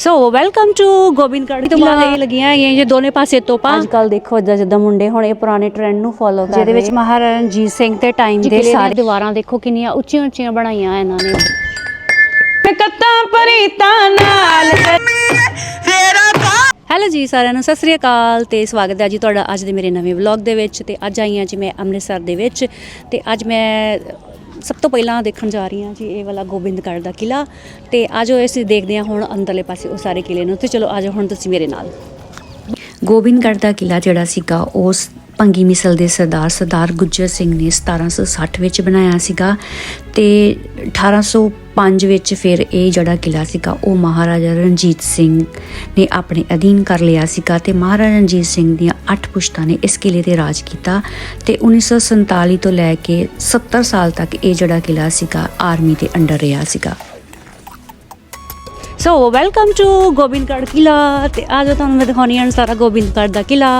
So welcome to Gobindgarh ਤੋਂ ਬਾਅਦ ਇਹ ਲੱਗੀਆਂ ਹੈਗੀਆਂ ਜੇ ਦੋਨੇ ਪਾਸੇ ਤੋਪਾਂ ਅੱਜ ਕੱਲ ਦੇਖੋ ਜਿੱਦਾਂ ਜਿੱਦਾਂ ਮੁੰਡੇ ਹੁਣ ਇਹ ਪੁਰਾਣੇ ਟ੍ਰੈਂਡ ਨੂੰ ਫੋਲੋ ਕਰ ਜਿਹਦੇ ਵਿੱਚ। ਮਹਾਰਾਜਾ ਰਣਜੀਤ ਸਿੰਘ ਦੇ ਟਾਈਮ ਦੇ ਸਾਰੇ ਦੀਵਾਰਾਂ ਦੇਖੋ ਕਿੰਨੀਆਂ ਉੱਚੀਆਂ ਉੱਚੀਆਂ ਬਣਾਈਆਂ ਇਹਨਾਂ ਨੇ। ਕੱਤਾਂ ਪਰੀਤਾਂ ਨਾਲ ਹੈਲੋ ਜੀ ਸਾਰਿਆਂ ਨੂੰ ਸਤਿ ਸ੍ਰੀ ਅਕਾਲ ਤੇ ਸਵਾਗਤ ਹੈ ਜੀ ਤੁਹਾਡਾ ਅੱਜ ਦੇ ਮੇਰੇ ਨਵੇਂ ਵਲੌਗ ਦੇ ਵਿੱਚ ਤੇ ਅੱਜ ਆਈ ਹਾਂ ਜੀ ਮੈਂ ਅੰਮ੍ਰਿਤਸਰ ਦੇ ਵਿੱਚ ਤੇ ਅੱਜ ਮੈਂ ਸਭ ਤੋਂ ਪਹਿਲਾਂ ਦੇਖਣ ਜਾ ਰਹੀ ਹਾਂ ਜੀ, ਇਹ ਵਾਲਾ ਗੋਬਿੰਦਗੜ੍ਹ ਦਾ ਕਿਲਾ ਤੇ ਆਜੋ ਅਸੀਂ ਦੇਖਦੇ ਹਾਂ ਹੁਣ ਅੰਦਰਲੇ ਪਾਸੇ ਉਹ ਸਾਰੇ ਕਿਲੇ ਨੂੰ ਤੇ ਚਲੋ ਆਜੋ ਹੁਣ ਤੁਸੀਂ ਮੇਰੇ ਨਾਲ। ਗੋਬਿੰਦਗੜ੍ਹ ਦਾ ਕਿਲਾ ਜਿਹੜਾ ਸੀਗਾ, ਉਸ ਭੰਗੀ ਮਿਸਲ ਦੇ ਸਰਦਾਰ ਸਰਦਾਰ ਗੁੱਜਰ ਸਿੰਘ ਨੇ 1760 ਵਿੱਚ ਬਣਾਇਆ ਸੀਗਾ ਤੇ 1805 ਵਿੱਚ ਫਿਰ ਇਹ ਜਿਹੜਾ ਕਿਲਾ ਸੀਗਾ, ਉਹ ਮਹਾਰਾਜਾ ਰਣਜੀਤ ਸਿੰਘ ਨੇ ਆਪਣੇ ਅਧੀਨ ਕਰ ਲਿਆ ਸੀਗਾ ਤੇ ਮਹਾਰਾਜਾ ਰਣਜੀਤ ਸਿੰਘ ਦੀਆਂ 8 ਪੁਸ਼ਤਾਂ ਨੇ ਇਸ ਕਿਲੇ ਤੇ ਰਾਜ ਕੀਤਾ ਤੇ 1947 ਤੋਂ ਲੈ ਕੇ 70 ਸਾਲ ਤੱਕ ਇਹ ਜਿਹੜਾ ਕਿਲਾ ਸੀਗਾ, ਆਰਮੀ ਦੇ ਅੰਡਰ ਰਿਹਾ ਸੀਗਾ। ਸੋ ਵੈਲਕਮ ਟੂ ਗੋਬਿੰਦਗੜ੍ਹ ਕਿਲਾ ਤੇ ਅੱਜ ਤੁਹਾਨੂੰ ਮੈਂ ਦਿਖਾਉਣੀ ਹਾਂ ਸਾਰਾ ਗੋਬਿੰਦਗੜ੍ਹ ਦਾ ਕਿਲਾ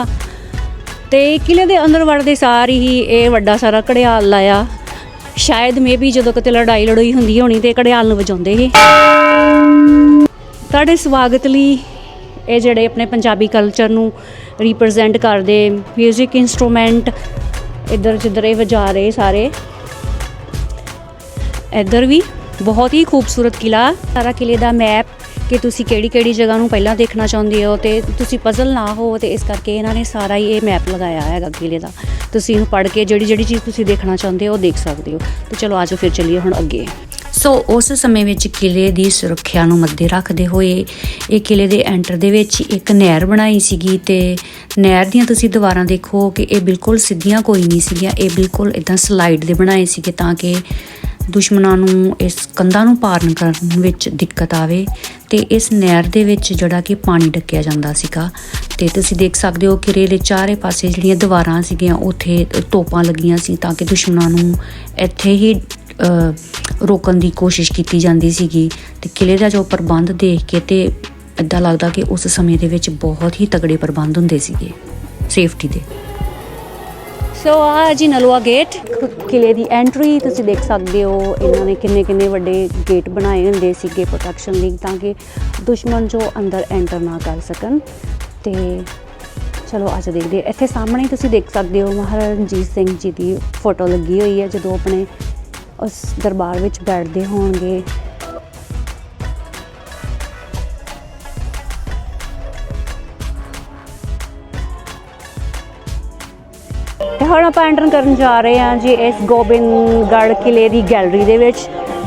ਤੇ ਕਿਲੇ ਦੇ ਅੰਦਰ ਵੜਦੇ ਸਾਰ ਹੀ ਇਹ ਵੱਡਾ ਸਾਰਾ ਘੜਿਆਲ ਲਾਇਆ। ਸ਼ਾਇਦ ਮੇਬੀ ਜਦੋਂ ਕਿਤੇ ਲੜਾਈ ਲੜੋਈ ਹੁੰਦੀ ਹੋਣੀ ਤੇ ਘੜਿਆਲ ਨੂੰ ਵਜਾਉਂਦੇ ਸੀ। ਤੁਹਾਡੇ ਸਵਾਗਤ ਲਈ ਇਹ ਜਿਹੜੇ ਆਪਣੇ ਪੰਜਾਬੀ ਕਲਚਰ ਨੂੰ ਰਿਪਰੈਜ਼ੈਂਟ ਕਰਦੇ 뮤직 ਇਨਸਟਰੂਮੈਂਟ ਇੱਧਰ ਜਿੱਧਰ ਇਹ ਵਜਾ ਰਹੇ ਸਾਰੇ। ਇੱਧਰ ਵੀ ਬਹੁਤ ਹੀ ਖੂਬਸੂਰਤ ਕਿਲਾ ਸਾਰਾ ਕਿਲੇ ਦਾ ਮੈਪ ਕਿ ਤੁਸੀਂ ਕਿਹੜੀ ਕਿਹੜੀ ਜਗ੍ਹਾ ਨੂੰ ਪਹਿਲਾਂ ਦੇਖਣਾ ਚਾਹੁੰਦੇ ਹੋ ਤੇ ਤੁਸੀਂ ਪਜ਼ਲ ਨਾ ਹੋ ਤੇ ਇਸ ਕਰਕੇ ਇਹਨਾਂ ਨੇ ਸਾਰਾ ਹੀ ਇਹ ਮੈਪ ਲਗਾਇਆ ਹੈਗਾ ਕਿਲੇ ਦਾ। ਤੁਸੀਂ ਇਹਨੂੰ ਪੜ੍ਹ ਕੇ ਜਿਹੜੀ ਜਿਹੜੀ ਚੀਜ਼ ਤੁਸੀਂ ਦੇਖਣਾ ਚਾਹੁੰਦੇ ਹੋ ਉਹ ਦੇਖ ਸਕਦੇ ਹੋ। ਤੇ ਚਲੋ ਆਜੋ ਫਿਰ ਚੱਲੀਏ ਹੁਣ ਅੱਗੇ। ਸੋ ਉਸ ਸਮੇਂ ਵਿੱਚ ਕਿਲੇ ਦੀ ਸੁਰੱਖਿਆ ਨੂੰ ਮੱਦੇ ਰੱਖਦੇ ਹੋਏ ਇਹ ਕਿਲੇ ਦੇ ਐਂਟਰ ਦੇ ਵਿੱਚ ਇੱਕ ਨਹਿਰ ਬਣਾਈ ਸੀਗੀ ਤੇ ਨਹਿਰ ਦੀਆਂ ਤੁਸੀਂ ਦੀਵਾਰਾਂ ਦੇਖੋ ਕਿ ਇਹ ਬਿਲਕੁਲ ਸਿੱਧੀਆਂ ਕੋਈ ਨਹੀਂ ਸੀਗੀਆਂ, ਇਹ ਬਿਲਕੁਲ ਇਦਾਂ ਸਲਾਈਡ ਦੇ ਬਣਾਏ ਸੀਗੇ ਤਾਂ ਕਿ ਦੁਸ਼ਮਣਾਂ ਨੂੰ ਇਸ ਕੰਧਾਂ ਨੂੰ ਪਾਰਨ ਕਰਨ ਵਿੱਚ ਦਿੱਕਤ ਆਵੇ ਤੇ ਇਸ ਨਹਿਰ ਦੇ ਵਿੱਚ ਜਿਹੜਾ ਕਿ ਪਾਣੀ ਡੱਕਿਆ ਜਾਂਦਾ ਸੀਗਾ। ਤੇ ਤੁਸੀਂ ਦੇਖ ਸਕਦੇ ਹੋ ਕਿਲੇ ਦੇ ਚਾਰੇ ਪਾਸੇ ਜਿਹੜੀਆਂ ਦੀਵਾਰਾਂ ਸੀਗੀਆਂ, ਉੱਥੇ ਤੋਪਾਂ ਲੱਗੀਆਂ ਸੀ ਤਾਂ ਕਿ ਦੁਸ਼ਮਣਾਂ ਨੂੰ ਇੱਥੇ ਹੀ ਰੋਕਣ ਦੀ ਕੋਸ਼ਿਸ਼ ਕੀਤੀ ਜਾਂਦੀ ਸੀਗੀ। ਤੇ ਕਿਲੇ ਦਾ ਜੋ ਪ੍ਰਬੰਧ ਦੇਖ ਕੇ ਤੇ ਇਦਾਂ ਲੱਗਦਾ ਕਿ ਉਸ ਸਮੇਂ ਦੇ ਵਿੱਚ ਬਹੁਤ ਹੀ ਤਗੜੇ ਪ੍ਰਬੰਧ ਹੁੰਦੇ ਸੀਗੇ। ਸੇਫਟੀ ਦੇ। ਸੋ ਆ ਜੀ ਨਲਵਾ ਗੇਟ ਕਿਲੇ ਦੀ ਐਂਟਰੀ ਤੁਸੀਂ ਦੇਖ ਸਕਦੇ ਹੋ। ਇਹਨਾਂ ਨੇ ਕਿੰਨੇ ਕਿੰਨੇ ਵੱਡੇ ਗੇਟ ਬਣਾਏ ਹੁੰਦੇ ਸੀਗੇ ਪ੍ਰੋਟੈਕਸ਼ਨ ਲਈ ਤਾਂ ਕਿ ਦੁਸ਼ਮਣ ਜੋ ਅੰਦਰ ਐਂਟਰ ਨਾ ਕਰ ਸਕਣ। ਤੇ ਚਲੋ, ਅੱਜ ਦੇਖਦੇ ਇੱਥੇ ਸਾਹਮਣੇ ਤੁਸੀਂ ਦੇਖ ਸਕਦੇ ਹੋ ਮਹਾਰਾਜਾ ਰਣਜੀਤ ਸਿੰਘ ਜੀ ਦੀ ਫੋਟੋ ਲੱਗੀ ਹੋਈ ਹੈ, ਜਦੋਂ ਆਪਣੇ ਉਸ ਦਰਬਾਰ ਵਿੱਚ ਬੈਠਦੇ ਹੋਣਗੇ। ਹੁਣ ਆਪਾਂ ਐਂਟਰ ਕਰਨ ਜਾ ਰਹੇ ਹਾਂ ਜੀ ਇਸ ਗੋਬਿੰਦਗੜ੍ਹ ਕਿਲੇ ਦੀ ਗੈਲਰੀ ਦੇ ਵਿੱਚ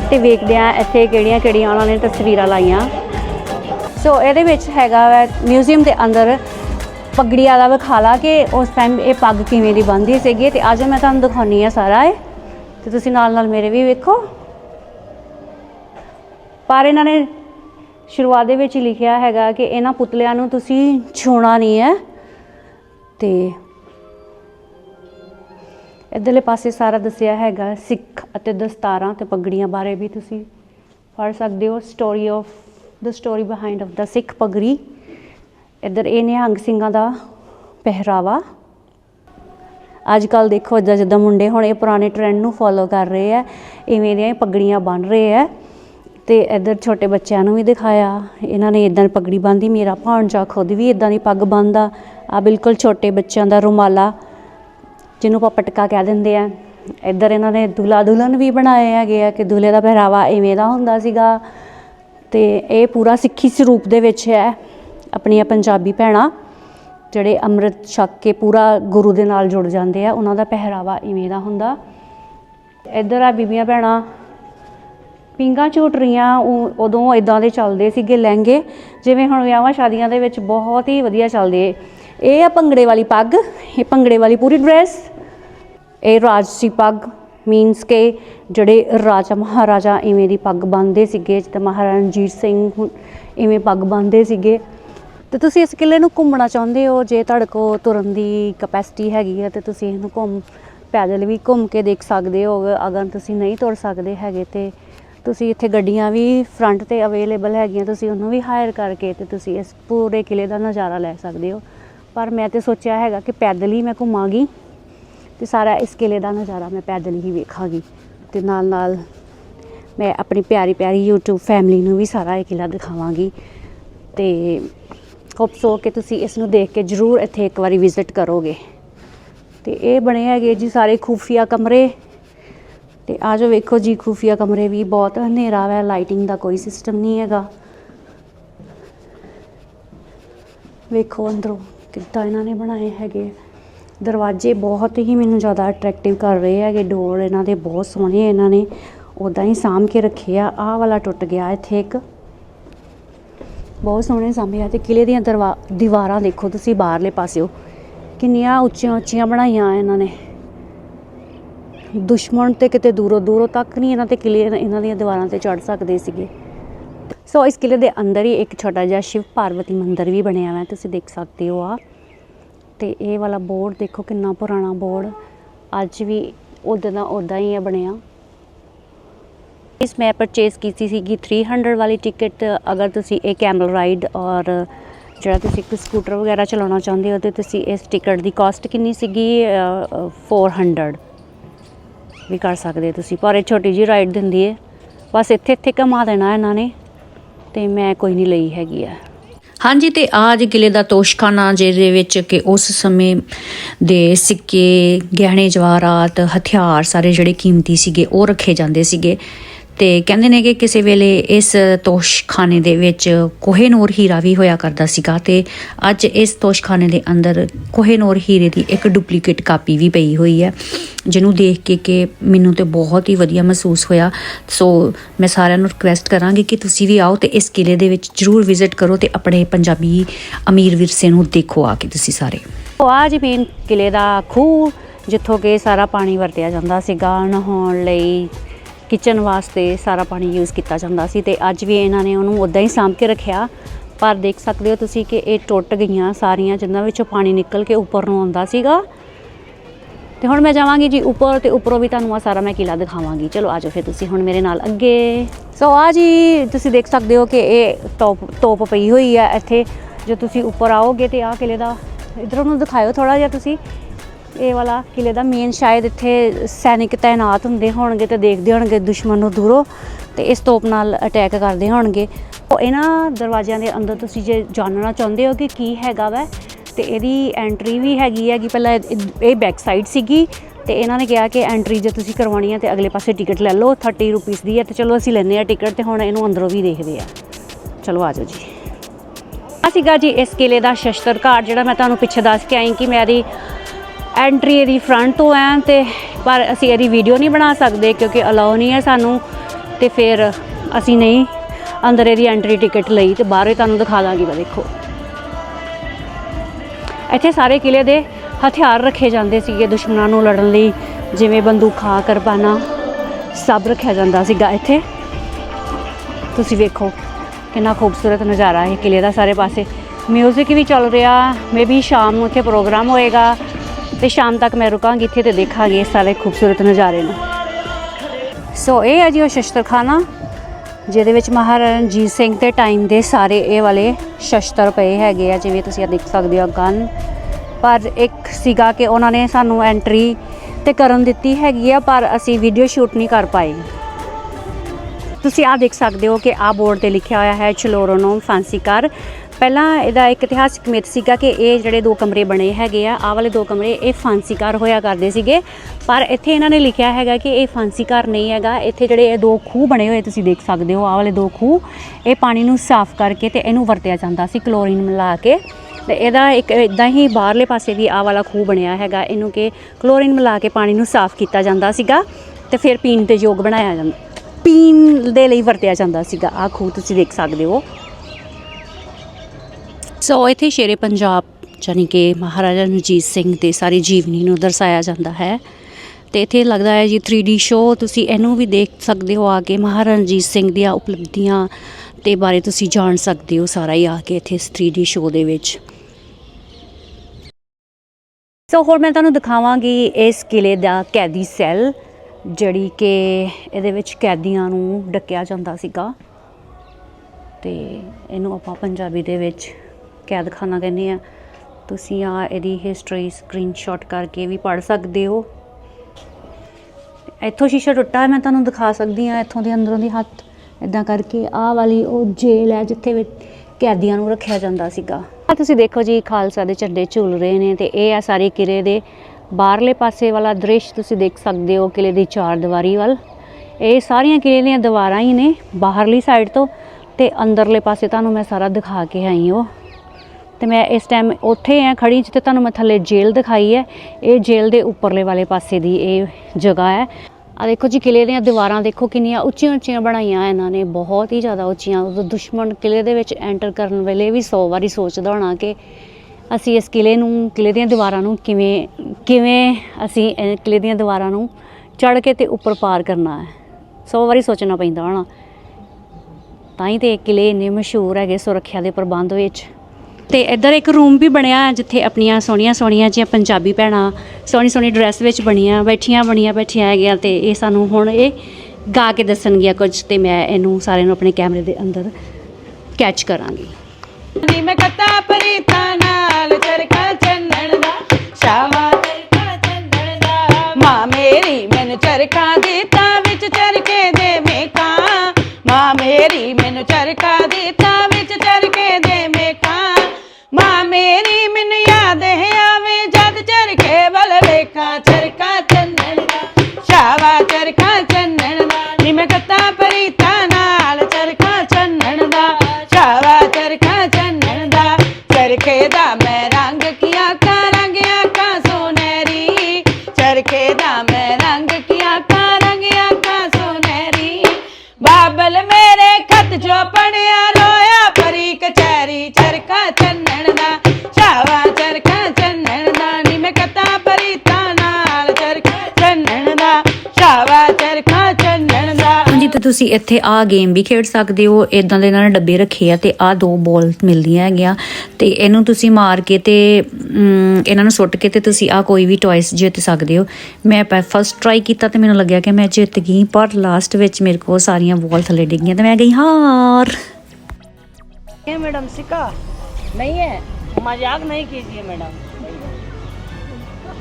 ਤੇ ਵੇਖਦੇ ਹਾਂ ਇੱਥੇ ਕਿਹੜੀਆਂ ਕਿਹੜੀਆਂ ਉਹਨਾਂ ਨੇ ਤਸਵੀਰਾਂ ਲਾਈਆਂ। ਸੋ ਇਹਦੇ ਵਿੱਚ ਹੈਗਾ ਵੈ ਮਿਊਜ਼ੀਅਮ ਦੇ ਅੰਦਰ ਪਗੜੀ ਵਾਲਾ ਵਿਖਾਲਾ ਕਿ ਉਸ ਟਾਈਮ ਇਹ ਪੱਗ ਕਿਵੇਂ ਦੀ ਬੰਨ੍ਹਦੀ ਸੀਗੀ ਤੇ ਅੱਜ ਮੈਂ ਤੁਹਾਨੂੰ ਦਿਖਾਉਣੀ ਆ ਸਾਰਾ ਇਹ। ਤੇ ਤੁਸੀਂ ਨਾਲ ਨਾਲ ਮੇਰੇ ਵੀ ਵੇਖੋ। ਪਰ ਇਹਨਾਂ ਨੇ ਸ਼ੁਰੂਆਤ ਦੇ ਵਿੱਚ ਹੀ ਲਿਖਿਆ ਹੈਗਾ ਕਿ ਇਹਨਾਂ ਪੁਤਲਿਆਂ ਨੂੰ ਤੁਸੀਂ ਛੂਣਾ ਨਹੀਂ ਹੈ। ਤੇ ਇੱਧਰਲੇ ਪਾਸੇ ਸਾਰਾ ਦੱਸਿਆ ਹੈਗਾ ਸਿੱਖ ਅਤੇ ਦਸਤਾਰਾਂ ਤੇ ਪਗੜੀਆਂ ਬਾਰੇ ਵੀ ਤੁਸੀਂ ਪੜ੍ਹ ਸਕਦੇ ਹੋ। Story of the story behind of ਦਾ ਸਿੱਖ ਪਗੜੀ। ਇੱਧਰ ਇਹ ਨਿਹੰਗ ਸਿੰਘਾਂ ਦਾ ਪਹਿਰਾਵਾ। ਅੱਜ ਕੱਲ ਦੇਖੋ ਜਿੱਦਾਂ ਜਿੱਦਾਂ ਮੁੰਡੇ ਹੁਣ ਇਹ ਪੁਰਾਣੇ ਟ੍ਰੈਂਡ ਨੂੰ ਫੋਲੋ ਕਰ ਰਹੇ ਆ। ਇਵੇਂ ਦੀਆਂ ਹੀ ਪਗੜੀਆਂ ਬੰਨ ਰਹੇ ਆ। ਤੇ ਇੱਧਰ ਛੋਟੇ ਬੱਚਿਆਂ ਨੂੰ ਵੀ ਦਿਖਾਇਆ। ਇਹਨਾਂ ਨੇ ਇਦਾਂ ਪਗੜੀ ਬੰਨ੍ਹਦੀ, ਮੇਰਾ ਭਾਣਜਾ ਖੁਦ ਵੀ ਇਦਾਂ ਦੀ ਪੱਗ ਬੰਨਦਾ ਆ ਬਿਲਕੁਲ ਛੋਟੇ ਬੱਚਿਆਂ ਦਾ ਰੁਮਾਲਾ ਜਿਹਨੂੰ ਆਪਾਂ ਪਟਕਾ ਕਹਿ ਦਿੰਦੇ ਆ। ਇੱਧਰ ਇਹਨਾਂ ਨੇ ਦੁਲਾ ਦੁਲਹਨ ਵੀ ਬਣਾਏ ਹੈਗੇ ਆ ਕਿ ਦੁਲੇ ਦਾ ਪਹਿਰਾਵਾ ਇਵੇਂ ਦਾ ਹੁੰਦਾ ਸੀਗਾ। ਤੇ ਇਹ ਪੂਰਾ ਸਿੱਖੀ ਸਰੂਪ ਦੇ ਵਿੱਚ ਹੈ ਆਪਣੀਆਂ ਪੰਜਾਬੀ ਭੈਣਾਂ, ਜਿਹੜੇ ਅੰਮ੍ਰਿਤ ਛਕ ਕੇ ਪੂਰਾ ਗੁਰੂ ਦੇ ਨਾਲ ਜੁੜ ਜਾਂਦੇ ਆ, ਉਹਨਾਂ ਦਾ ਪਹਿਰਾਵਾ ਇਵੇਂ ਦਾ ਹੁੰਦਾ। ਇੱਧਰ ਆ ਬੀਬੀਆਂ ਭੈਣਾਂ, ਪਿੰਗਾ ਝੂਟ ਰਹੀਆਂ ਉਦੋਂ ਇਦਾਂ ਦੇ ਚੱਲਦੇ ਸੀਗੇ ਲਹਿੰਗੇ, ਜਿਵੇਂ ਹੁਣ ਵਿਆਹਾਂ ਸ਼ਾਦੀਆਂ ਦੇ ਵਿੱਚ ਬਹੁਤ ਹੀ ਵਧੀਆ ਚੱਲਦੇ। ਇਹ ਆ ਭੰਗੜੇ ਵਾਲੀ ਪੱਗ, ਇਹ ਭੰਗੜੇ ਵਾਲੀ ਪੂਰੀ ਡਰੈਸ ਇਹ ਰਾਜਸੀ ਪੱਗ ਮੀਨਸ ਕਿ ਜਿਹੜੇ ਰਾਜਾ ਮਹਾਰਾਜਾ ਇਵੇਂ ਦੀ ਪੱਗ ਬੰਨ੍ਹਦੇ ਸੀਗੇ, ਜਿੱਦਾਂ ਮਹਾਰਾਜਾ ਰਣਜੀਤ ਸਿੰਘ ਇਵੇਂ ਪੱਗ ਬੰਨ੍ਹਦੇ ਸੀਗੇ। ਤੇ ਤੁਸੀਂ ਇਸ ਕਿਲੇ ਨੂੰ ਘੁੰਮਣਾ ਚਾਹੁੰਦੇ ਹੋ? ਜੇ ਤੁਹਾਡੇ ਕੋਲ ਤੁਰਨ ਦੀ ਕਪੈਸਿਟੀ ਹੈਗੀ ਹੈ ਤੇ ਤੁਸੀਂ ਇਹਨੂੰ ਘੁੰਮ, ਪੈਦਲ ਵੀ ਘੁੰਮ ਕੇ ਦੇਖ ਸਕਦੇ ਹੋ। ਅਗਰ ਤੁਸੀਂ ਨਹੀਂ ਤੁਰ ਸਕਦੇ ਹੈਗੇ ਤੇ ਤੁਸੀਂ ਇੱਥੇ ਗੱਡੀਆਂ ਵੀ ਫਰੰਟ ਤੇ ਅਵੇਲੇਬਲ ਹੈਗੀਆਂ, ਤੁਸੀਂ ਉਹਨੂੰ ਵੀ ਹਾਇਰ ਕਰਕੇ ਤੇ ਤੁਸੀਂ ਇਸ ਪੂਰੇ ਕਿਲੇ ਦਾ ਨਜ਼ਾਰਾ ਲੈ ਸਕਦੇ ਹੋ। ਪਰ ਮੈਂ ਤੇ ਸੋਚਿਆ ਹੈਗਾ ਕਿ ਪੈਦਲ ਹੀ ਮੈਂ ਘੁੰਮਾਂਗੀ। ਤੇ ਸਾਰਾ ਇਸ ਕਿਲੇ ਦਾ ਨਜ਼ਾਰਾ ਮੈਂ ਪੈਦਲ ਹੀ ਵੇਖਾਂਗੀ ਤੇ ਨਾਲ ਨਾਲ ਮੈਂ ਆਪਣੀ ਪਿਆਰੀ ਪਿਆਰੀ YouTube ਫੈਮਿਲੀ ਨੂੰ ਵੀ ਸਾਰਾ ਇਹ ਕਿਲਾ ਦਿਖਾਵਾਂਗੀ। ਤੇ ਹੋਪ ਸੋ ਕਿ ਤੁਸੀਂ ਇਸ ਨੂੰ ਦੇਖ ਕੇ ਜ਼ਰੂਰ ਇੱਥੇ ਇੱਕ ਵਾਰੀ ਵਿਜ਼ਿਟ ਕਰੋਗੇ। ਤੇ ਇਹ ਬਣੇ ਹੈਗੇ ਜੀ ਸਾਰੇ ਖੂਫੀਆ ਕਮਰੇ। ਤੇ ਆ ਜਾਓ ਵੇਖੋ ਜੀ, ਖੂਫੀਆ ਕਮਰੇ ਵੀ ਬਹੁਤ ਹਨੇਰਾ ਹੈ ਲਾਈਟਿੰਗ ਦਾ ਕੋਈ ਸਿਸਟਮ ਨਹੀਂ ਹੈਗਾ। ਵੇਖੋ ਅੰਦਰੋਂ ਕਿੱਦਾਂ ਇਹਨਾਂ ਨੇ ਬਣਾਏ ਹੈਗੇ। ਦਰਵਾਜ਼ੇ ਬਹੁਤ ਹੀ ਮੈਨੂੰ ਜ਼ਿਆਦਾ ਅਟਰੈਕਟਿਵ ਕਰ ਰਹੇ ਹੈਗੇ। ਡੋਰ ਇਹਨਾਂ ਦੇ ਬਹੁਤ ਸੋਹਣੇ ਇਹਨਾਂ ਨੇ। ਉਦਾਂ ਹੀ ਸਾਂਭ ਕੇ ਰੱਖੇ ਆ। ਆਹ ਵਾਲਾ ਟੁੱਟ ਗਿਆ ਇੱਥੇ ਇੱਕ। ਬਹੁਤ ਸੋਹਣੇ ਸਾਂਭੇ ਆ। ਤੇ ਕਿਲੇ ਦੀਆਂ ਦਰਵਾ, ਦੀਵਾਰਾਂ ਦੇਖੋ ਤੁਸੀਂ ਬਾਹਰਲੇ ਪਾਸਿਓ। ਕਿੰਨੀਆਂ ਉੱਚੀਆਂ ਉੱਚੀਆਂ ਬਣਾਈਆਂ ਇਹਨਾਂ ਨੇ। ਦੁਸ਼ਮਣ ਤੇ ਕਿਤੇ ਦੂਰੋਂ ਦੂਰੋਂ ਤੱਕ ਨਹੀਂ ਇਹਨਾਂ ਤੇ ਕਿਲੇ ਇਹਨਾਂ ਦੀਆਂ ਦੀਵਾਰਾਂ ਤੇ ਚੜ ਸਕਦੇ ਸੀਗੇ। ਸੋ ਇਸ ਕਿਲੇ ਦੇ ਅੰਦਰ ਹੀ ਇੱਕ ਛੋਟਾ ਜਿਹਾ ਸ਼ਿਵ ਪਾਰਵਤੀ ਮੰਦਿਰ ਵੀ ਬਣਿਆ ਹੋਇਆ। ਤੁਸੀਂ ਦੇਖ ਸਕਦੇ ਹੋ ਆ। ਤੇ ਇਹ ਵਾਲਾ ਬੋਰਡ ਦੇਖੋ ਕਿੰਨਾ ਪੁਰਾਣਾ ਬੋਰਡ। ਅੱਜ ਵੀ ਉਦਾਂ ਦਾ ਉਦਾਂ ਹੀ ਹੈ ਬਣਿਆ। ਇਸ ਮੈਂ ਪਰਚੇਸ ਕੀਤੀ ਸੀਗੀ 300 ਵਾਲੀ ਟਿਕਟ ਅਗਰ ਤੁਸੀਂ ਇਹ ਕੈਮਲ ਰਾਈਡ ਔਰ ਜਿਹੜਾ ਤੁਸੀਂ ਇੱਕ ਸਕੂਟਰ ਵਗੈਰਾ ਚਲਾਉਣਾ ਚਾਹੁੰਦੇ ਹੋ ਤੇ ਤੁਸੀਂ ਇਸ ਟਿਕਟ ਦੀ ਕਾਸਟ ਕਿੰਨੀ ਸੀਗੀ? ਅ, ਅ, 400 ਵੀ ਕਰ ਸਕਦੇ ਤੁਸੀਂ ਪਰ ਇਹ ਛੋਟੀ ਜੀ ਰਾਈਡ ਦਿੰਦੀ ਹੈ ਬਸ ਇੱਥੇ ਇੱਥੇ ਕਮਾ ਦੇਣਾ ਇਹਨਾਂ ਨੇ ਤੇ ਮੈਂ ਕੋਈ ਨਹੀਂ ਲਈ ਹੈਗੀ ਆ। ਹਾਂਜੀ, ਤੇ ਆਜ ਕਿਲੇ ਦਾ ਤੋਸ਼ਖਾਨਾ ਜਿਹਦੇ ਵਿੱਚ ਕਿ ਉਸ ਸਮੇਂ ਦੇ ਸਿੱਕੇ, ਗਹਿਣੇ, ਜਵਾਹਰਾਤ, ਹਥਿਆਰ ਸਾਰੇ ਜਿਹੜੇ ਕੀਮਤੀ ਸੀਗੇ, ਉਹ ਰੱਖੇ ਜਾਂਦੇ ਸੀਗੇ। ਤੇ ਕਹਿੰਦੇ ਨੇ ਕਿ ਕਿਸੇ ਵੇਲੇ ਇਸ ਤੋਸ਼ਖਾਨੇ ਦੇ ਵਿੱਚ ਕੋਹੇਨੂਰ ਹੀਰਾ ਵੀ ਹੋਇਆ ਕਰਦਾ ਸੀਗਾ ਤੇ ਅੱਜ ਇਸ ਤੋਸ਼ਖਾਨੇ ਦੇ ਅੰਦਰ ਕੋਹੇਨੂਰ ਹੀਰੇ ਦੀ ਇੱਕ ਡੁਪਲੀਕੇਟ ਕਾਪੀ ਵੀ ਪਈ ਹੋਈ ਹੈ, ਜਿਹਨੂੰ ਦੇਖ ਕੇ ਕਿ ਮੈਨੂੰ ਤੇ ਬਹੁਤ ਹੀ ਵਧੀਆ ਮਹਿਸੂਸ ਹੋਇਆ। ਸੋ ਮੈਂ ਸਾਰਿਆਂ ਨੂੰ ਰਿਕਵੈਸਟ ਕਰਾਂਗੀ ਕਿ ਤੁਸੀਂ ਵੀ ਆਓ ਤੇ ਇਸ ਕਿਲੇ ਦੇ ਵਿੱਚ ਜਰੂਰ ਵਿਜ਼ਿਟ ਕਰੋ ਤੇ ਆਪਣੇ ਪੰਜਾਬੀ ਅਮੀਰ ਵਿਰਸੇ ਨੂੰ ਦੇਖੋ ਆ ਕੇ ਤੁਸੀਂ ਸਾਰੇ। ਉਹ ਆ ਜੀ ਮੇਨ ਕਿਲੇ ਦਾ ਖੂਹ, ਜਿੱਥੋਂ ਕਿ ਸਾਰਾ ਪਾਣੀ ਵਰਤਿਆ ਜਾਂਦਾ ਸੀਗਾ ਨਹਾਉਣ ਲਈ। ਕਿਚਨ ਵਾਸਤੇ ਸਾਰਾ ਪਾਣੀ ਯੂਜ਼ ਕੀਤਾ ਜਾਂਦਾ ਸੀ ਤੇ ਅੱਜ ਵੀ ਇਹਨਾਂ ਨੇ ਉਹਨੂੰ ਉਦਾਂ ਹੀ ਸਾਂਭ ਕੇ ਰੱਖਿਆ। ਪਰ ਦੇਖ ਸਕਦੇ ਹੋ ਤੁਸੀਂ ਕਿ ਇਹ ਟੁੱਟ ਗਈਆਂ ਸਾਰੀਆਂ ਜਿਨ੍ਹਾਂ ਵਿੱਚੋਂ ਪਾਣੀ ਨਿਕਲ ਕੇ ਉੱਪਰ ਨੂੰ ਆਉਂਦਾ ਸੀਗਾ। ਤੇ ਹੁਣ ਮੈਂ ਜਾਵਾਂਗੀ ਜੀ ਉੱਪਰ ਤੇ ਉੱਪਰੋਂ ਵੀ ਤੁਹਾਨੂੰ ਆ ਸਾਰਾ ਮੈਂ ਕਿਲਾ ਦਿਖਾਵਾਂਗੀ। ਚਲੋ ਆਜੋ ਫਿਰ ਤੁਸੀਂ ਹੁਣ ਮੇਰੇ ਨਾਲ ਅੱਗੇ। ਸੋ ਆ ਜੀ ਤੁਸੀਂ ਦੇਖ ਸਕਦੇ ਹੋ ਕਿ ਇਹ ਟੋਪ ਤੋਪ ਪਈ ਹੋਈ ਆ ਇੱਥੇ। ਜੇ ਤੁਸੀਂ ਉੱਪਰ ਆਓਗੇ ਤੇ ਆ ਕਿਲੇ ਦਾ, ਇਧਰੋਂ ਨੂੰ ਦਿਖਾਇਓ ਥੋੜਾ ਜਿਹਾ ਤੁਸੀਂ। ਇਹ ਵਾਲਾ ਕਿਲੇ ਦਾ ਮੇਨ ਸ਼ਾਇਦ ਇੱਥੇ ਸੈਨਿਕ ਤਾਇਨਾਤ ਹੁੰਦੇ ਹੋਣਗੇ ਤੇ ਦੇਖਦੇ ਹੋਣਗੇ ਦੁਸ਼ਮਣ ਨੂੰ ਦੂਰੋਂ ਤੇ ਇਸ ਤੋਪ ਨਾਲ ਅਟੈਕ ਕਰਦੇ ਹੋਣਗੇ। ਉਹ ਇਹਨਾਂ ਦਰਵਾਜ਼ਿਆਂ ਦੇ ਅੰਦਰ ਤੁਸੀਂ ਜੇ ਜਾਣਨਾ ਚਾਹੁੰਦੇ ਹੋ ਕਿ ਕੀ ਹੈਗਾ ਵੈ ਤੇ ਇਹਦੀ ਐਂਟਰੀ ਵੀ ਹੈਗੀ ਹੈਗੀ ਪਹਿਲਾਂ ਇਹ- ਬੈਕ ਸਾਈਡ ਸੀਗੀ ਤੇ ਇਹਨਾਂ ਨੇ ਕਿਹਾ ਕਿ ਐਂਟਰੀ ਜੇ ਤੁਸੀਂ ਕਰਵਾਉਣੀ ਹੈ ਤੇ ਅਗਲੇ ਪਾਸੇ ਟਿਕਟ ਲੈ ਲਓ 30 ਰੁਪੀਸ ਦੀ ਹੈ ਤੇ ਚਲੋ ਅਸੀਂ ਲੈਂਦੇ ਆ ਟਿਕਟ ਤੇ ਹੁਣ ਇਹਨੂੰ ਅੰਦਰੋਂ ਵੀ ਦੇਖਦੇ ਆ। ਚਲੋ ਆਜੋ ਜੀ। ਆ ਸੀਗਾ ਜੀ ਇਸ ਕਿਲੇ ਦਾ ਸ਼ਸਤਰ ਘਾਟ ਜਿਹੜਾ ਮੈਂ ਤੁਹਾਨੂੰ ਪਿੱਛੇ ਦੱਸ ਕੇ ਆਈ ਕਿ ਮੇਰੀ ਐਂਟਰੀ ਇਹਦੀ ਫਰੰਟ ਤੋਂ ਹੈ ਤੇ ਪਰ ਅਸੀਂ ਇਹਦੀ ਵੀਡੀਓ ਨਹੀਂ ਬਣਾ ਸਕਦੇ ਕਿਉਂਕਿ ਅਲਾਉ ਨਹੀਂ ਹੈ ਸਾਨੂੰ ਤੇ ਫਿਰ ਅਸੀਂ ਨਹੀਂ ਅੰਦਰ ਇਹਦੀ ਐਂਟਰੀ ਟਿਕਟ ਲਈ ਤੇ ਬਾਹਰੋਂ ਤੁਹਾਨੂੰ ਦਿਖਾ ਦਾਂਗੀ ਮੈਂ, ਦੇਖੋ। ਇੱਥੇ ਸਾਰੇ ਕਿਲੇ ਦੇ ਹਥਿਆਰ ਰੱਖੇ ਜਾਂਦੇ ਸੀਗੇ ਦੁਸ਼ਮਣਾਂ ਨੂੰ ਲੜਨ ਲਈ, ਜਿਵੇਂ ਬੰਦੂਕਾਂ ਕਿਰਪਾਨਾਂ ਸਭ ਰੱਖਿਆ ਜਾਂਦਾ ਸੀਗਾ ਇੱਥੇ। ਤੁਸੀਂ ਵੇਖੋ ਕਿੰਨਾ ਖੂਬਸੂਰਤ ਨਜ਼ਾਰਾ ਹੈ ਕਿਲੇ ਦਾ ਸਾਰੇ ਪਾਸੇ। ਮਿਊਜ਼ਿਕ ਵੀ ਚੱਲ ਰਿਹਾ ਮੇਬੀ ਸ਼ਾਮ ਨੂੰ ਇੱਥੇ ਪ੍ਰੋਗਰਾਮ ਹੋਏਗਾ ਤੇ ਸ਼ਾਮ ਤੱਕ ਮੈਂ ਰੁਕਾਂਗੀ ਇੱਥੇ ਤੇ ਦੇਖਾਂਗੇ ਇਸ ਸਾਰੇ ਖੂਬਸੂਰਤ ਨਜ਼ਾਰੇ ਨੂੰ। ਸੋ ਇਹ ਹੈ ਜੀ ਉਹ ਸ਼ਸਤਰਖਾਨਾ, ਜਿਹਦੇ ਵਿੱਚ ਮਹਾਰਾਜਾ ਰਣਜੀਤ ਸਿੰਘ ਦੇ ਟਾਈਮ ਦੇ ਸਾਰੇ ਇਹ ਵਾਲੇ ਸ਼ਸਤਰ ਪਏ ਹੈਗੇ ਆ, ਜਿਵੇਂ ਤੁਸੀਂ ਇਹ ਦੇਖ ਸਕਦੇ ਹੋ ਗਨ। ਪਰ ਇੱਕ ਸੀਗਾ ਕਿ ਉਹਨਾਂ ਨੇ ਸਾਨੂੰ ਐਂਟਰੀ ਤੇ ਕਰਨ ਦਿੱਤੀ ਹੈਗੀ ਆ, ਪਰ ਅਸੀਂ ਵੀਡੀਓ ਸ਼ੂਟ ਨਹੀਂ ਕਰ ਪਾਏ। ਤੁਸੀਂ ਆ ਦੇਖ ਸਕਦੇ ਹੋ ਕਿ ਆ ਬੋਰਡ ਤੇ ਲਿਖਿਆ ਹੋਇਆ ਹੈ ਚਲੋਰੋਨੋਮ ਫਾਂਸੀ ਕਰ ਪਹਿਲਾਂ ਇਹਦਾ ਇੱਕ ਇਤਿਹਾਸਕ ਮਿੱਥ ਸੀਗਾ ਕਿ ਇਹ ਜਿਹੜੇ ਦੋ ਕਮਰੇ ਬਣੇ ਹੈਗੇ ਆ, ਆਹ ਵਾਲੇ ਦੋ ਕਮਰੇ ਇਹ ਫਾਂਸੀ ਘਰ ਹੋਇਆ ਕਰਦੇ ਸੀਗੇ। ਪਰ ਇੱਥੇ ਇਹਨਾਂ ਨੇ ਲਿਖਿਆ ਹੈਗਾ ਕਿ ਇਹ ਫਾਂਸੀ ਘਰ ਨਹੀਂ ਹੈਗਾ। ਇੱਥੇ ਜਿਹੜੇ ਇਹ ਦੋ ਖੂਹ ਬਣੇ ਹੋਏ ਤੁਸੀਂ ਦੇਖ ਸਕਦੇ ਹੋ, ਆਹ ਵਾਲੇ ਦੋ ਖੂਹ। ਇਹ ਪਾਣੀ ਨੂੰ ਸਾਫ਼ ਕਰਕੇ ਤੇ ਇਹਨੂੰ ਵਰਤਿਆ ਜਾਂਦਾ ਸੀ ਕਲੋਰੀਨ ਮਿਲਾ ਕੇ। ਤੇ ਇਹਦਾ ਇੱਕ ਇਦਾਂ ਹੀ ਬਾਹਰਲੇ ਪਾਸੇ ਵੀ ਆਹ ਵਾਲਾ ਖੂਹ ਬਣਿਆ ਹੈਗਾ। ਇਹਨੂੰ ਕਿ ਕਲੋਰੀਨ ਮਿਲਾ ਕੇ ਪਾਣੀ ਨੂੰ ਸਾਫ਼ ਕੀਤਾ ਜਾਂਦਾ ਸੀਗਾ ਤੇ ਫਿਰ ਪੀਣ ਦੇ ਯੋਗ ਬਣਾਇਆ ਜਾਂਦਾ, ਪੀਣ ਦੇ ਲਈ ਵਰਤਿਆ ਜਾਂਦਾ ਸੀਗਾ। ਆਹ ਖੂਹ ਤੁਸੀਂ ਦੇਖ ਸਕਦੇ ਹੋ। ਸੋ ਇੱਥੇ ਸ਼ੇਰੇ ਪੰਜਾਬ ਜਾਣੀ ਕਿ ਮਹਾਰਾਜਾ ਰਣਜੀਤ ਸਿੰਘ ਦੇ ਸਾਰੀ ਜੀਵਨੀ ਨੂੰ ਦਰਸਾਇਆ ਜਾਂਦਾ ਹੈ। ਤੇ ਇੱਥੇ ਲੱਗਦਾ ਹੈ ਜੀ 3D ਸ਼ੋਅ ਤੁਸੀਂ ਇਹਨੂੰ ਵੀ ਦੇਖ ਸਕਦੇ ਹੋ ਆ ਕੇ, ਮਹਾਰਾਜਾ ਰਣਜੀਤ ਸਿੰਘ ਦੀਆਂ ਉਪਲਬਧੀਆਂ ਤੇ ਬਾਰੇ ਤੁਸੀਂ ਜਾਣ ਸਕਦੇ ਹੋ ਸਾਰਾ ਹੀ ਆ ਕੇ ਇੱਥੇ ਇਸ 3D ਸ਼ੋਅ ਦੇ ਵਿੱਚ। ਸੋ ਹੋਰ ਮੈਂ ਤੁਹਾਨੂੰ ਦਿਖਾਵਾਂਗੀ ਇਸ ਕਿਲੇ ਦਾ ਕੈਦੀ ਸੈੱਲ, ਜਿਹੜੀ ਕਿ ਇਹਦੇ ਵਿੱਚ ਕੈਦੀਆਂ ਨੂੰ ਡੱਕਿਆ ਜਾਂਦਾ ਸੀਗਾ। ਤੇ ਇਹਨੂੰ ਆਪਾਂ ਪੰਜਾਬੀ ਦੇ ਵਿੱਚ ਕੈਦ ਖਾਨਾ ਕਹਿੰਦੇ ਆ। ਤੁਸੀਂ ਆ ਇਹਦੀ ਹਿਸਟਰੀ ਸਕਰੀਨਸ਼ਾਟ ਕਰਕੇ ਵੀ ਪੜ ਸਕਦੇ ਹੋ। ਇੱਥੋਂ ਸ਼ੀਸ਼ਾ ਟੁੱਟਾ ਹੈ, ਮੈਂ ਤੁਹਾਨੂੰ ਦਿਖਾ ਸਕਦੀ ਹਾਂ ਇੱਥੋਂ ਦੇ ਅੰਦਰੋਂ ਦੀ ਹੱਥ। ਇਦਾਂ ਕਰਕੇ ਆਹ ਵਾਲੀ ਉਹ ਜੇਲ ਹੈ ਜਿੱਥੇ ਵਿੱਚ ਕੈਦੀਆਂ ਨੂੰ ਰੱਖਿਆ ਜਾਂਦਾ ਸੀਗਾ। ਆ ਤੁਸੀਂ ਦੇਖੋ ਜੀ, ਖਾਲਸਾ ਦੇ ਝੰਡੇ ਝੂਲ ਰਹੇ ਨੇ ਤੇ ਇਹ ਆ ਸਾਰੇ ਕਿਲੇ ਦੇ ਬਾਹਰਲੇ ਪਾਸੇ ਵਾਲਾ ਦ੍ਰਿਸ਼ ਤੁਸੀਂ ਦੇਖ ਸਕਦੇ ਹੋ ਕਿਲੇ ਦੀ ਚਾਰ ਦੀਵਾਰੀ ਵੱਲ। ਇਹ ਸਾਰੀਆਂ ਕਿਲੇ ਦੀਆਂ ਦੀਵਾਰਾਂ ਹੀ ਨੇ ਬਾਹਰਲੀ ਸਾਈਡ ਤੋਂ ਤੇ ਅੰਦਰਲੇ ਪਾਸੇ ਤੁਹਾਨੂੰ ਮੈਂ ਸਾਰਾ ਦਿਖਾ ਕੇ ਆਈ ਹਾਂ। ਤੇ ਮੈਂ ਇਸ ਟਾਈਮ ਉੱਥੇ ਆ, ਖੜੀ ਜਿੱਥੇ ਤੁਹਾਨੂੰ ਮੈਂ ਥੱਲੇ ਜੇਲ੍ਹ ਦਿਖਾਈ ਹੈ। ਇਹ ਜੇਲ੍ਹ ਦੇ ਉੱਪਰਲੇ ਵਾਲੇ ਪਾਸੇ ਦੀ ਇਹ ਜਗ੍ਹਾ ਹੈ। ਆ ਦੇਖੋ ਜੀ, ਕਿਲੇ ਦੀਆਂ ਦੀਵਾਰਾਂ ਦੇਖੋ ਕਿੰਨੀਆਂ ਉੱਚੀਆਂ ਉੱਚੀਆਂ ਬਣਾਈਆਂ ਇਹਨਾਂ ਨੇ, ਬਹੁਤ ਹੀ ਜ਼ਿਆਦਾ ਉੱਚੀਆਂ। ਉਦੋਂ ਦੁਸ਼ਮਣ ਕਿਲੇ ਦੇ ਵਿੱਚ ਐਂਟਰ ਕਰਨ ਵੇਲੇ ਵੀ 100 ਵਾਰੀ ਸੋਚਦਾ ਹੋਣਾ ਕਿ ਅਸੀਂ ਇਸ ਕਿਲੇ ਨੂੰ, ਕਿਲੇ ਦੀਆਂ ਦੀਵਾਰਾਂ ਨੂੰ ਕਿਵੇਂ ਕਿਵੇਂ ਅਸੀਂ ਇਹ ਕਿਲੇ ਦੀਆਂ ਦੀਵਾਰਾਂ ਨੂੰ ਚੜ੍ਹ ਕੇ ਤੇ ਉੱਪਰ ਪਾਰ ਕਰਨਾ ਹੈ। 100 ਵਾਰੀ ਸੋਚਣਾ ਪੈਂਦਾ ਹੋਣਾ। ਤਾਂ ਹੀ ਤੇ ਇਹ ਕਿਲੇ ਇੰਨੇ ਮਸ਼ਹੂਰ ਹੈਗੇ ਸੁਰੱਖਿਆ ਦੇ ਪ੍ਰਬੰਧ ਵਿੱਚ। ਤੇ ਇੱਧਰ ਇੱਕ ਰੂਮ ਵੀ ਬਣਿਆ ਜਿੱਥੇ ਆਪਣੀਆਂ ਸੋਹਣੀਆਂ ਸੋਹਣੀਆਂ ਜਿਹੀਆਂ ਪੰਜਾਬੀ ਭੈਣਾਂ ਸੋਹਣੀ ਸੋਹਣੀ ਡਰੈਸ ਵਿੱਚ ਬਣੀਆਂ, ਬੈਠੀਆਂ ਬਣੀਆਂ, ਬੈਠੀਆਂ ਹੈਗੀਆਂ ਤੇ ਇਹ ਸਾਨੂੰ ਹੁਣ ਇਹ ਗਾ ਕੇ ਦੱਸਣਗੀਆਂ ਕੁਝ ਤੇ ਮੈਂ ਇਹਨੂੰ ਸਾਰਿਆਂ ਨੂੰ ਆਪਣੇ ਕੈਮਰੇ ਦੇ ਅੰਦਰ ਕੈਚ ਕਰਾਂਗੀ। ਨੀ ਮੈਂ ਕਤਾ ਪਰੀਤਾ ਨਾਲ ਚਰਖਾ ਚੰਨਣ ਦਾ, ਸ਼ਾਵਾ ਚਰਖਾ ਚੰਨਣ ਦਾ। ਮਾਂ ਮੇਰੀ ਮੈਨੂੰ ਚਰਖਾ ਦਿੱਤਾ ਵਿੱਚ ਚਰਖੇ ਦੇ ਮੇਕਾਂ ਮਾਂ ਮੇਰੀ ਮੈਨੂੰ ਚਰਖਾ ਦਿੱਤਾ ਤੁਸੀਂ ਇੱਥੇ ਆ ਗੇਮ ਵੀ ਖੇਡ ਸਕਦੇ ਹੋ ਇਦਾਂ ਦੇ ਇਹਨਾਂ ਨੇ ਡੱਬੇ ਰੱਖੇ ਆ ਤੇ ਆ ਦੋ ਬਾਲ ਮਿਲਦੀਆਂ ਹੈਗੀਆਂ ਤੇ ਇਹਨੂੰ ਤੁਸੀਂ ਮਾਰ ਕੇ ਤੇ ਅਮ, ਇਹਨਾਂ ਨੂੰ ਸੁੱਟ ਕੇ ਤੇ ਤੁਸੀਂ ਆ ਕੋਈ ਵੀ ਟੌਇਸ ਜਿੱਤ ਸਕਦੇ ਹੋ ਮੈਂ ਫਸਟ ਟਰਾਈ ਕੀਤਾ ਤੇ ਮੈਨੂੰ ਲੱਗਿਆ ਕਿ ਮੈਂ ਜਿੱਤ ਗਈ ਪਰ ਲਾਸਟ ਵਿੱਚ ਮੇਰੇ ਕੋਲ ਸਾਰੀਆਂ ਬਾਲ ਥੱਲੇ ਡਿੱਗ ਗਈਆਂ ਤੇ ਮੈਂ ਗਈ ਹਾਰ है मैडम सिक्का नहीं है मजाक नहीं कीजिए मैडम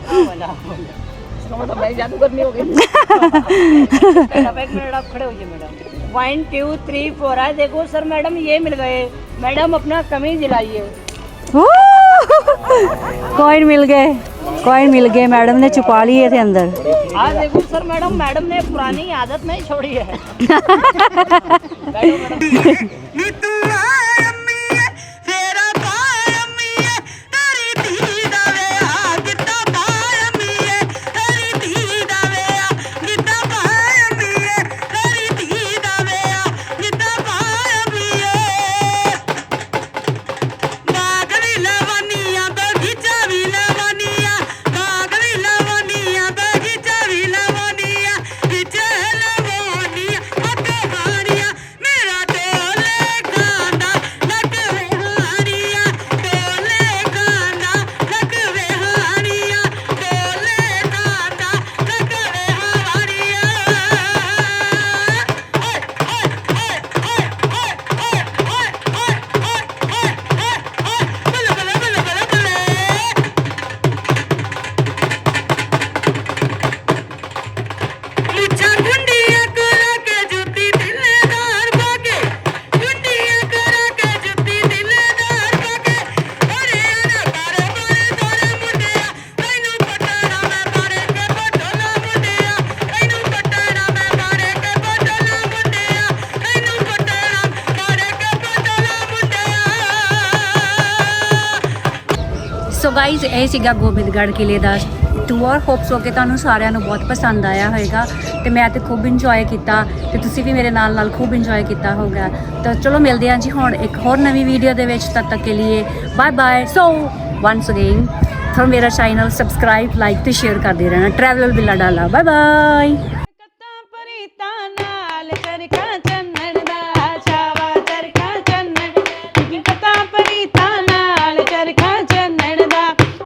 हाँ, बोला, बोला। देखो सर मैडम ये मिल गए. मैडम अपना कमी जिलाइए कॉइन मिल गए. कॉइन मिल गए मैडम ने छुपा लिए थे अंदर. आज देखो सर मैडम मैडम ने पुरानी आदत नहीं छोड़ी है. ਗਾਇਜ਼ ਇਹ ਸੀਗਾ ਗੋਬਿੰਦਗੜ੍ਹ ਕਿਲੇ ਦਾ ਟੂਰ ਹੋਪਸ ਹੋ ਕੇ ਤੁਹਾਨੂੰ ਸਾਰਿਆਂ ਨੂੰ ਬਹੁਤ ਪਸੰਦ ਆਇਆ ਹੋਵੇਗਾ ਤੇ ਮੈਂ ਤੇ ਖੂਬ ਇੰਜੋਏ ਕੀਤਾ ਤੇ ਤੁਸੀਂ ਵੀ ਮੇਰੇ ਨਾਲ ਨਾਲ ਖੂਬ ਇੰਜੋਏ ਕੀਤਾ ਹੋਗਾ ਤਾਂ ਚਲੋ ਮਿਲਦੇ ਹਾਂ ਜੀ ਹੁਣ ਇੱਕ ਹੋਰ ਨਵੀਂ ਵੀਡੀਓ ਦੇ ਵਿੱਚ। ਤਦ ਤੱਕ ਕੇ ਲਈ bye bye so once again ਤੁਹਾਨੂੰ ਮੇਰਾ ਚੈਨਲ ਸਬਸਕ੍ਰਾਈਬ ਲਾਈਕ ਤੇ ਸ਼ੇਅਰ ਕਰਦੇ ਰਹਿਣਾ। ਟਰੈਵਲਰ ਬਿੱਲਾ ਡਾਲਾ। Bye bye